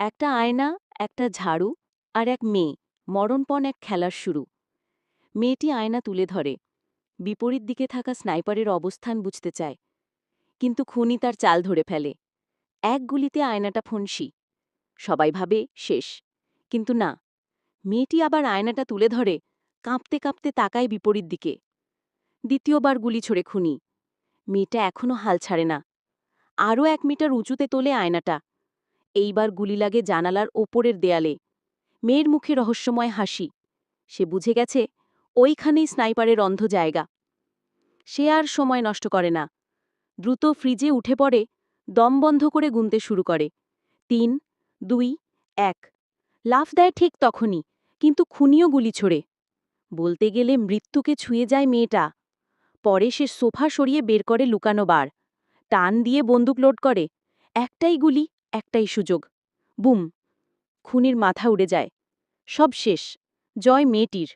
একটা আয়না, একটা ঝাড়ু আর এক মেয়ে, মরণপণ এক খেলার শুরু। মেয়েটি আয়না তুলে ধরে। বিপরীত দিকে থাকা স্নাইপারের অবস্থান বুঝতে চায়। কিন্তু খুনি তার চাল ধরে ফেলে। এক গুলিতে আয়নাটা ফনসি। সবাই ভাবে, শেষ। কিন্তু না। মেয়েটি আবার আয়নাটা তুলে ধরে, কাঁপতে কাঁপতে তাকায় বিপরীত দিকে। দ্বিতীয়বার গুলি ছড়ে খুনি। মেয়েটা এখনও হাল ছাড়ে না। আরও এক মিটার উঁচুতে তোলে আয়নাটা। এইবার গুলি লাগে জানালার ওপরের দেয়ালে। মেয়ের মুখে রহস্যময় হাসি। সে বুঝে গেছে, ওইখানেই স্নাইপারের অন্ধ জায়গা। সে আর সময় নষ্ট করে না। দ্রুত ফ্রিজে উঠে পড়ে, দম বন্ধ করে গুনতে শুরু করে। তিন, দুই, এক। লাফ দেয় ঠিক তখনই, কিন্তু খুনিও গুলি ছোড়ে। বলতে গেলে মৃত্যুকে ছুঁয়ে যায় মেয়েটা। পরে সে সোফা সরিয়ে বের করে লুকানো বার। টান দিয়ে বন্দুক লোড করে। একটাই গুলি একটাই সুযোগ। বুম খুনির মাথা উড়ে যায়। সব শেষ। জয় মেয়েটির।